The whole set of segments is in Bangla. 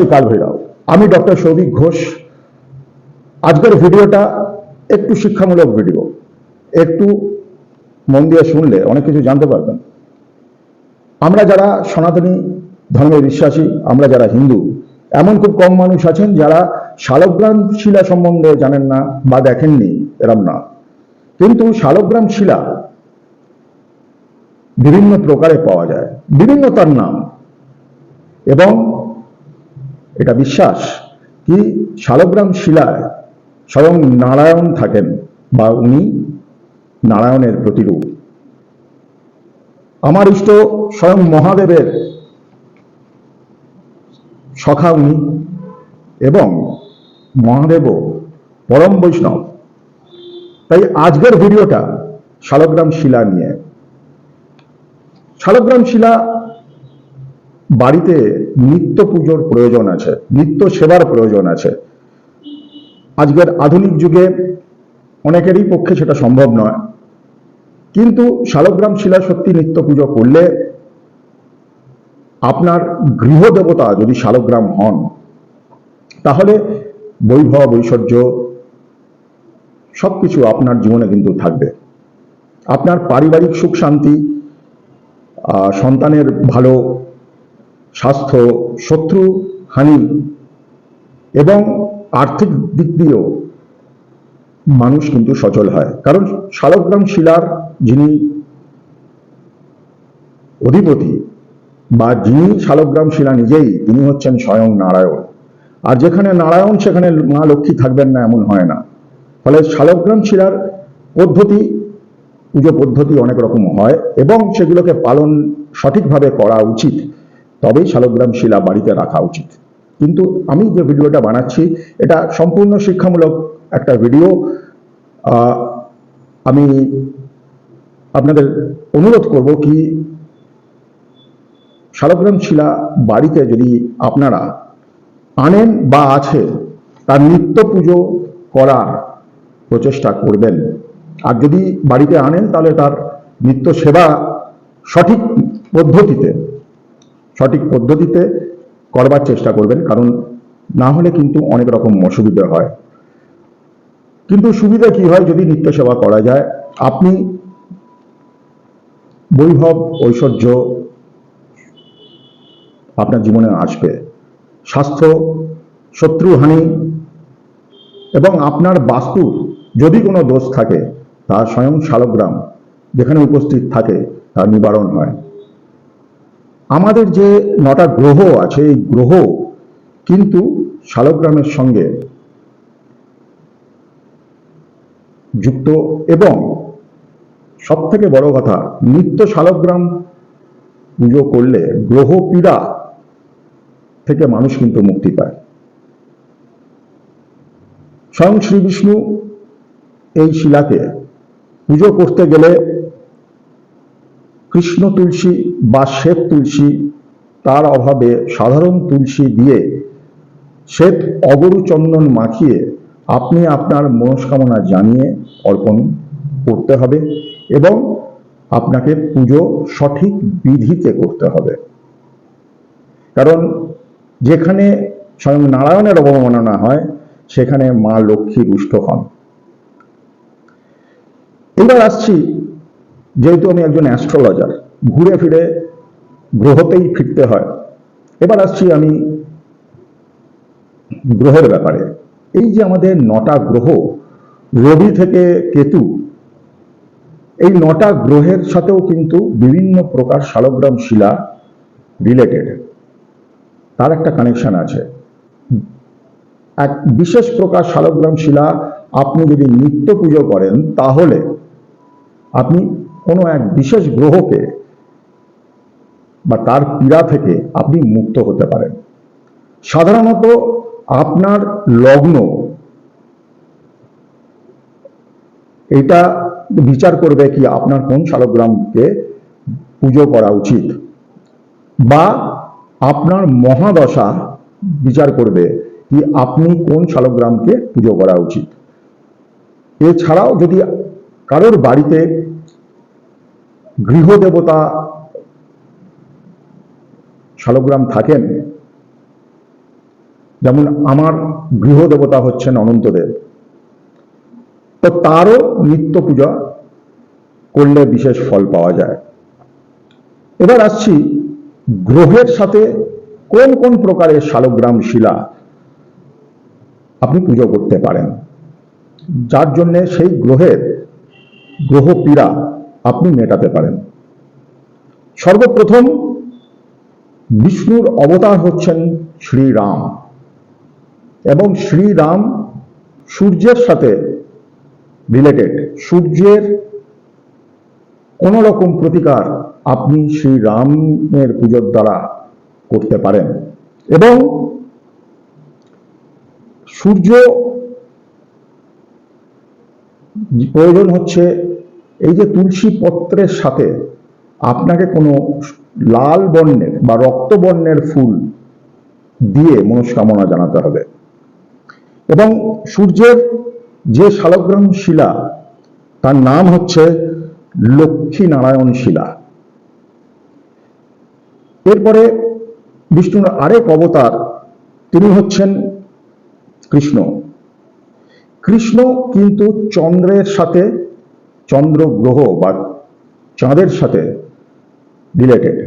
শ্রী কাল ভৈরব আমি ডক্টর সৌভিক ঘোষ। আজকের ভিডিওটা একটু শিক্ষামূলক ভিডিও। একটু মন দিয়ে শুনলে অনেক কিছু জানতে পারবেন। আমরা যারা সনাতনী ধর্মে বিশ্বাসী, আমরা যারা হিন্দু, এমন খুব কম মানুষ আছেন যারা শালগ্রাম শিলা সম্বন্ধে জানেন না বা দেখেননি এরম না কিন্তু শালগ্রাম শিলা বিভিন্ন প্রকারে পাওয়া যায়। বিভিন্ন তার নাম। এবং এটা বিশ্বাস কি শালগ্রাম শিলায় স্বয়ং নারায়ণ থাকেন বা উনি নারায়ণের প্রতিরূপ। আমার ইষ্ট স্বয়ং মহাদেবের সখা উনি এবং মহাদেবও পরম বৈষ্ণব। তাই আজকের ভিডিওটা শালগ্রাম শিলা নিয়ে। শালগ্রাম শিলা বাড়িতে নিত্য পুজোর প্রয়োজন আছে, নিত্য সেবার প্রয়োজন আছে। আজকের আধুনিক যুগে অনেকেরই পক্ষে সেটা সম্ভব নয়। কিন্তু শালগ্রাম শিলা সত্যি নিত্য পুজো করলে আপনার গৃহদেবতা যদি শালগ্রাম হন, তাহলে বৈভব, ঐশ্বর্য সবকিছু আপনার জীবনে কিন্তু থাকবে। আপনার পারিবারিক সুখ শান্তি সন্তানের ভালো স্বাস্থ্য, শত্রু হানি এবং আর্থিক দিক দিয়েও মানুষ কিন্তু সচল হয়। কারণ শালগ্রাম শিলার যিনি অধিপতি বা যিনি শালগ্রাম শিলা নিজেই, তিনি হচ্ছেন স্বয়ং নারায়ণ। আর যেখানে নারায়ণ, সেখানে মা লক্ষ্মী থাকবেন না এমন হয় না। ফলে শালগ্রাম শিলার পদ্ধতি, পুজো পদ্ধতি অনেক রকম হয় এবং সেগুলোকে পালন সঠিকভাবে করা উচিত। তবেই শালগ্রাম শিলা বাড়িতে রাখা উচিত। কিন্তু আমি যে ভিডিওটা বানাচ্ছি, এটা সম্পূর্ণ শিক্ষামূলক একটা ভিডিও। আমি আপনাদের অনুরোধ করব কি, শালগ্রাম শিলা বাড়িতে যদি আপনারা আনেন বা আছে, তার নিত্য পুজো করার প্রচেষ্টা করবেন। আর যদি বাড়িতে আনেন, তাহলে তার নিত্য সেবা সঠিক পদ্ধতিতে সঠিক পদ্ধতিতে করবার চেষ্টা করবেন, কারণ না হলে কিন্তু অনেক রকম অসুবিধা হয়। কিন্তু সুবিধা কি হয় যদি নিত্য সেবা করা যায়? আপনি বৈভব, ঐশ্বর্য আপনার জীবনে আসবে। স্বাস্থ্য, শত্রুহানি এবং আপনার বাস্তুর যদি কোনো দোষ থাকে, তা স্বয়ং শালগ্রাম যেখানে উপস্থিত থাকে তার নিবারণ হয়। আমাদের যে নটা গ্রহ আছে, এই গ্রহ কিন্তু শালগ্রামের সঙ্গে যুক্ত এবং সব থেকে বড় কথা, নিত্য শালগ্রাম পুজো করলে গ্রহ পীড়া থেকে মানুষ কিন্তু মুক্তি পায়। স্বয়ং শ্রী বিষ্ণু এই শিলাকে পুজো করতে গেলে কৃষ্ণ তুলসী বা শ্বেত তুলসী, তার অভাবে সাধারণ তুলসী দিয়ে শ্বেত অগরু চন্দন মাখিয়ে আপনি আপনার মনস্কামনা জানিয়ে অর্পণ করতে হবে এবং আপনাকে পুজো সঠিক বিধিতে করতে হবে। কারণ যেখানে স্বয়ং নারায়ণের অবমাননা হয়, সেখানে মা লক্ষ্মী রুষ্ট হন। এবার আসছি যেহেতু আমি একজন অ্যাস্ট্রোলজার ঘুরে ফিরে গ্রহতেই ফিরতে হয়। এবার আসছি আমি গ্রহের ব্যাপারে। এই যে আমাদের নটা গ্রহ, রবি থেকে কেতু, এই নটা গ্রহের সাথেও কিন্তু বিভিন্ন প্রকার শালগ্রাম শিলা রিলেটেড তার একটা কানেকশন আছে। এক বিশেষ প্রকার শালগ্রাম শিলা আপনি যদি নিত্য পুজো করেন, তাহলে আপনি কোনো এক বিশেষ গ্রহকে বা তার পীড়া থেকে আপনি মুক্ত হতে পারেন। সাধারণত আপনার লগ্ন, এটা বিচার করবে কি আপনার কোন শালগ্রামকে পুজো করা উচিত বা আপনার মহাদশা বিচার করবে কি আপনি কোন শালগ্রামকে পুজো করা উচিত। এছাড়াও যদি কারোর বাড়িতে গৃহদেবতা শালগ্রাম থাকেন, যেমন আমার গৃহদেবতা হচ্ছেন অনন্তদেব। তো তারও নিত্য পূজা করলে বিশেষ ফল পাওয়া যায়। এবার আসছি গ্রহের সাথে কোন কোন প্রকারের শালগ্রাম শিলা আপনি পুজো করতে পারেন। যার জন্যে সেই গ্রহের গ্রহ পীড়া আপনি মেটাতে পারেন। সর্বপ্রথম বিষ্ণুর অবতার হচ্ছেন শ্রীরাম এবং শ্রীরাম সূর্যের সাথে রিলেটেড সূর্যের কোন রকম প্রতিকার আপনি শ্রীরামের পুজোর দ্বারা করতে পারেন এবং সূর্য প্রয়োজন হচ্ছে এই যে তুলসী পত্রের সাথে আপনাকে কোনো লাল বর্ণের বা রক্ত বর্ণের ফুল দিয়ে মনস্কামনা জানাতে হবে। এবং সূর্যের যে শালগ্রাম শিলা, তার নাম হচ্ছে লক্ষ্মী নারায়ণ শিলা। এরপরে বিষ্ণুর আরেক অবতার, তিনি হচ্ছেন কৃষ্ণ। কৃষ্ণ কিন্তু চন্দ্রের সাথে চন্দ্র গ্রহ বা চাঁদের সাথে রিলেটেড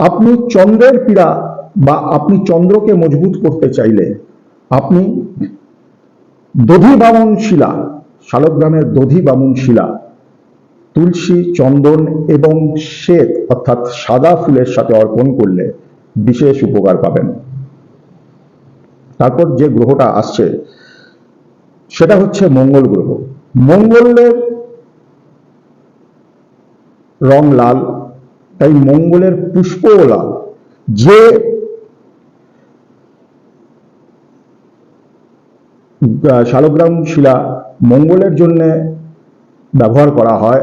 আপনি চন্দ্রের পীড়া বা আপনি চন্দ্রকে মজবুত করতে চাইলে আপনি দধি বামন শিলা শালগ্রামের দধি বামন শিলা তুলসী চন্দন এবং শ্বেত অর্থাৎ সাদা ফুলের সাথে অর্পণ করলে বিশেষ উপকার পাবেন। তারপর যে গ্রহটা আসছে, সেটা হচ্ছে মঙ্গল গ্রহ। মঙ্গলের রং লাল, তাই মঙ্গলের পুষ্পও লাল। যে শালগ্রাম শিলা মঙ্গলের জন্য ব্যবহার করা হয়,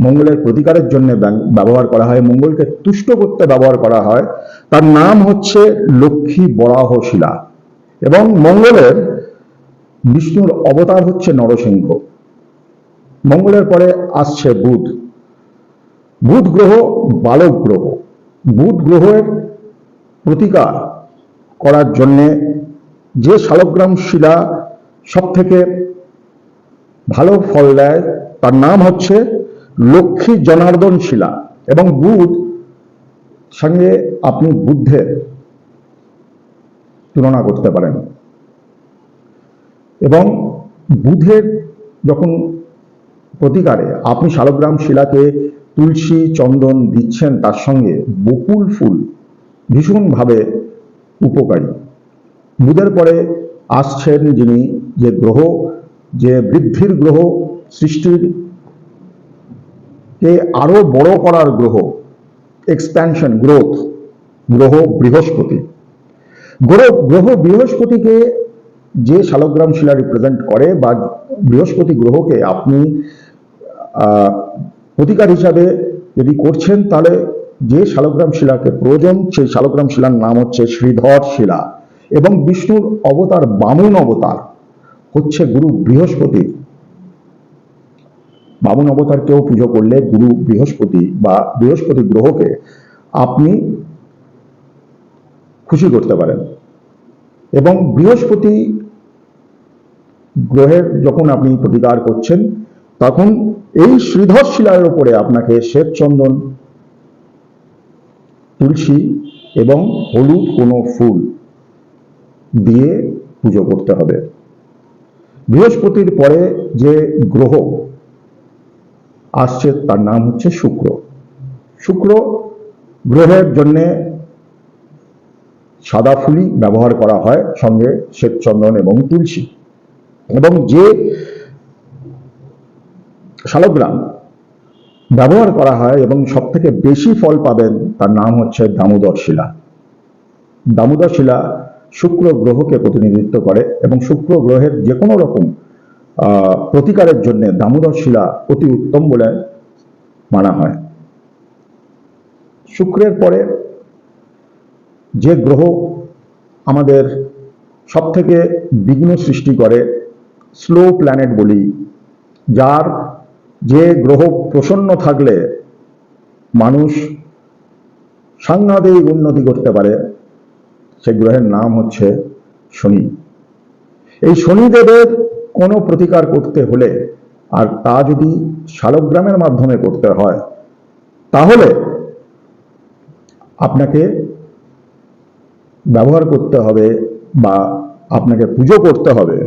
মঙ্গলের প্রতিকারের জন্য ব্যবহার করা হয়, মঙ্গলকে তুষ্ট করতে ব্যবহার করা হয়, তার নাম হচ্ছে লক্ষ্মী বরাহ শিলা। এবং মঙ্গলের বিষ্ণুর অবতার হচ্ছে নরসিংহ। মঙ্গলের পরে আসছে বুধ। বুধ গ্রহ, বালক গ্রহ। বুধ গ্রহের প্রতিকার করার জন্যে যে শালগ্রাম শিলা সব থেকে ভালো ফল দেয়, তার নাম হচ্ছে লক্ষ্মী জনার্দন শিলা এবং বুধ সঙ্গে আপনি বুদ্ধের তুলনা করতে পারেন। এবং বুধের যখন প্রতিকারে আপনি শালগ্রাম শিলাকে তুলসী চন্দন দিচ্ছেন তার সঙ্গে বকুল ফুল ভীষণভাবে উপকারী। বুধের পরে আসছেন যিনি যে গ্রহ, যে বৃদ্ধির গ্রহ সৃষ্টির কে আরও বড় করার গ্রহ এক্সপ্যানশন গ্রোথ গ্রহ বৃহস্পতি। গ্রহ গ্রহ বৃহস্পতিকে যে শালগ্রাম শিলা রিপ্রেজেন্ট করে বা বৃহস্পতি গ্রহকে আপনি প্রতিকার হিসাবে যদি করছেন, তাহলে যে শালগ্রাম শিলাকে প্রয়োজন, সেই শালগ্রাম শিলার নাম হচ্ছে শ্রীধর শিলা। এবং বিষ্ণুর অবতার, বামুন অবতার হচ্ছে গুরু বৃহস্পতি। বামুন অবতারকেও পুজো করলে গুরু বৃহস্পতি বা বৃহস্পতি গ্রহকে আপনি খুশি করতে পারেন। এবং বৃহস্পতি গ্রহের যখন আপনি প্রতিকার করছেন তখন এই শ্রীধর শিলার উপরে আপনাকে শ্বেত চন্দন তুলসী এবং হলুদ কোনো ফুল দিয়ে পুজো করতে হবে। বৃহস্পতির পরে যে গ্রহ আসছে তার নাম হচ্ছে শুক্র। শুক্র গ্রহের জন্যে সাদা ফুলই ব্যবহার করা হয়, সঙ্গে শ্বেতচন্দন এবং তুলসী। এবং যে শালগ্রাম ব্যবহার করা হয় এবং সব থেকে বেশি ফল পাবেন তার নাম হচ্ছে দামোদর শিলা। দামোদর শিলা শুক্র গ্রহকে প্রতিনিধিত্ব করে এবং শুক্র গ্রহের যে কোনো রকম প্রতিকারের জন্য দামোদর শিলা অতি উত্তম বলে মানা হয়। শুক্রের পরে যে গ্রহ আমাদের সব থেকে বিঘ্ন সৃষ্টি করে, স্লো প্ল্যানেট বলি, যার যে গ্রহ প্রসন্ন থাকলে মানুষ সাংঘাতিক উন্নতি করতে পারে সেই গ্রহের নাম হচ্ছে শনি। এই শনিদেবের কোনো প্রতিকার করতে হলে আর তা যদি শালগ্রামের মাধ্যমে করতে হয়, তাহলে আপনাকে ব্যবহার করতে হবে বা আপনাকে পুজো করতে হবে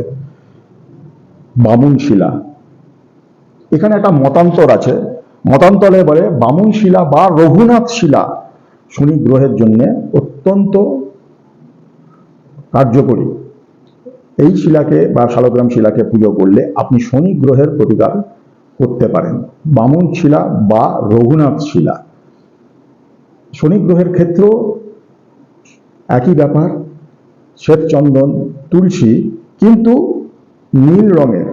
বামুন শিলা এখানে একটা মতান্তর আছে। মতান্তরে বলে, বামুন শিলা বা রঘুনাথ শিলা শনি গ্রহের জন্যে অত্যন্ত কার্যকরী। এই শিলাকে বা শালগ্রাম শিলাকে পুজো করলে আপনি শনি গ্রহের প্রতিকার করতে পারেন। বামুন শিলা বা রঘুনাথ শিলা। শনি গ্রহের ক্ষেত্রেও একই ব্যাপার। শ্বেতচন্দন তুলসী, কিন্তু নীল রঙের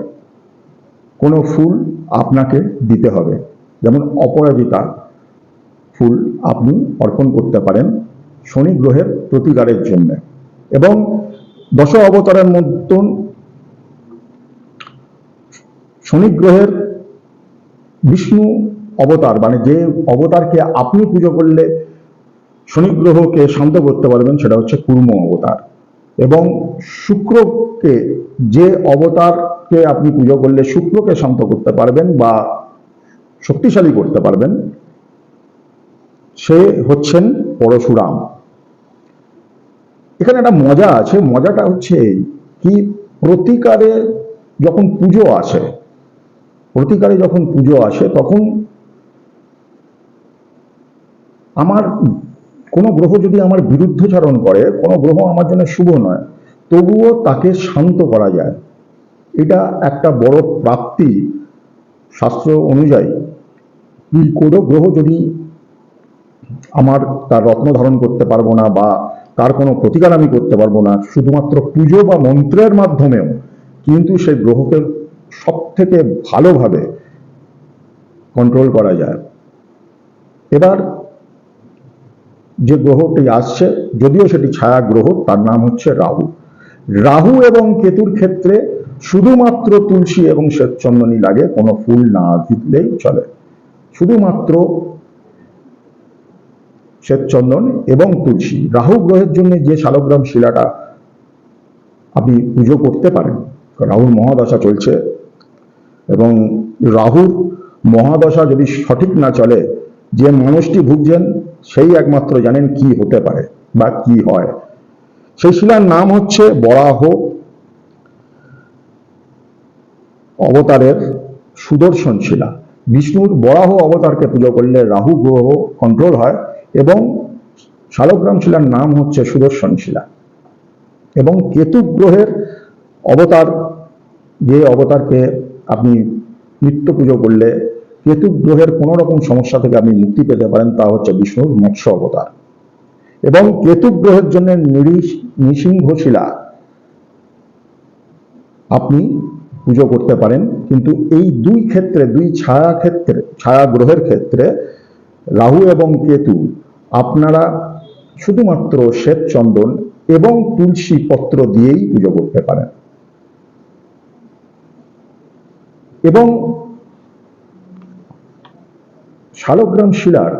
কোনো ফুল আপনাকে দিতে হবে। যেমন অপরাজিতা ফুল আপনি অর্পণ করতে পারেন শনি গ্রহের প্রতিকারের জন্য। এবং দশ অবতারের মতন শনি গ্রহের বিষ্ণু অবতার মানে যে অবতারকে আপনি পুজো করলে শনি গ্রহকে শান্ত করতে পারবেন, সেটা হচ্ছে কুর্ম অবতার। এবং শুক্রকে যে অবতারকে আপনি পুজো করলে শুক্রকে শান্ত করতে পারবেন বা শক্তিশালী করতে পারবেন। সে হচ্ছেন পরশুরাম। এখানে একটা মজা আছে, মজাটা হচ্ছে কি প্রতিকারে যখন পুজো আসে, প্রতিকারে যখন পুজো আসে তখন আমার কোনো গ্রহ যদি আমার বিরুদ্ধচারণ করে, কোনো গ্রহ আমার জন্য শুভ নয়, তবুও তাকে শান্ত করা যায়। এটা একটা বড় প্রাপ্তি শাস্ত্র অনুযায়ী। কি কোনো গ্রহ যদি আমার তার রত্ন ধারণ করতে পারব না বা তার কোনো প্রতিকার আমি করতে পারব না, শুধুমাত্র পুজো বা মন্ত্রের মাধ্যমেও কিন্তু সেই গ্রহকে সব থেকে ভালোভাবে কন্ট্রোল করা যায়। এবার যে গ্রহটি আসছে, যদিও সেটি ছায়া গ্রহ, তার নাম হচ্ছে রাহু। রাহু এবং কেতুর ক্ষেত্রে শুধুমাত্র তুলসী এবং শ্বেতচন্দনী লাগে, কোনো ফুল না দিলেই চলে। শুধুমাত্র শ্বেতচন্দন এবং তুলসী। রাহু গ্রহের জন্য যে শালগ্রাম শিলাটা আপনি পুজো করতে পারেন, রাহুর মহাদশা চলছে, এবং রাহুর মহাদশা যদি সঠিক না চলে, যে মানুষটি ভুগছেন সেই একমাত্র জানেন কি হতে পারে বা কি হয়। সেই শিলার নাম হচ্ছে বরাহ অবতারের সুদর্শন শিলা। বিষ্ণুর বরাহ অবতারকে পুজো করলে রাহু গ্রহ কন্ট্রোল হয় এবং শালগ্রাম শিলার নাম হচ্ছে সুদর্শন শিলা। এবং কেতু গ্রহের অবতার, যে অবতারকে আপনি নিত্য পুজো করলে কেতু গ্রহের কোনো রকম সমস্যা থেকে আপনি মুক্তি পেতে পারেন, তা হচ্ছে বিষ্ণুর মৎস্য অবতার। এবং কেতু গ্রহের জন্য নৃসিংহ শিলা আপনি পুজো করতে পারেন। কিন্তু এই দুই ক্ষেত্রে, দুই ছায়া ক্ষেত্রে, ছায়া গ্রহের ক্ষেত্রে রাহু এবং কেতু, আপনারা শুধুমাত্র শ্বেত চন্দন এবং তুলসী পত্র দিয়েই পুজো করতে পারেন। এবং শালগ্রাম শিলার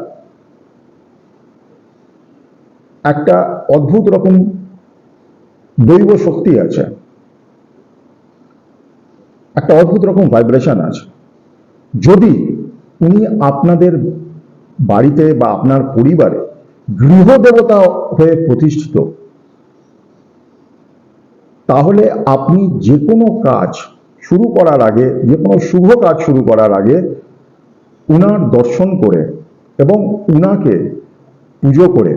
একটা অদ্ভুত রকম দৈব শক্তি আছে। একটা অদ্ভুত রকম ভাইব্রেশন আছে। যদি উনি আপনাদের বাড়িতে বা আপনার পরিবারে গৃহদেবতা হয়ে প্রতিষ্ঠিত, তাহলে আপনি যে কোনো কাজ শুরু করার আগে, যে কোনো শুভ কাজ শুরু করার আগে উনার দর্শন করে এবং উনাকে পুজো করে,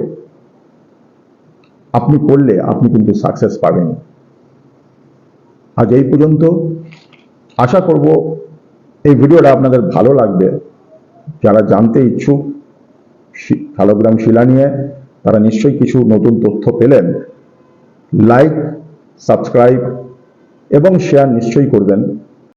আপনি করলে আপনি কিন্তু সাকসেস পাবেন। আজ এই পর্যন্ত আশা করব এই ভিডিওটা আপনাদের ভালো লাগবে। যারা জানতে ইচ্ছুক শালগ্রাম শিলা নিয়ে, তারা নিশ্চয়ই কিছু নতুন তথ্য পেলেন। লাইক সাবস্ক্রাইব এবং শেয়ার নিশ্চয়ই করবেন।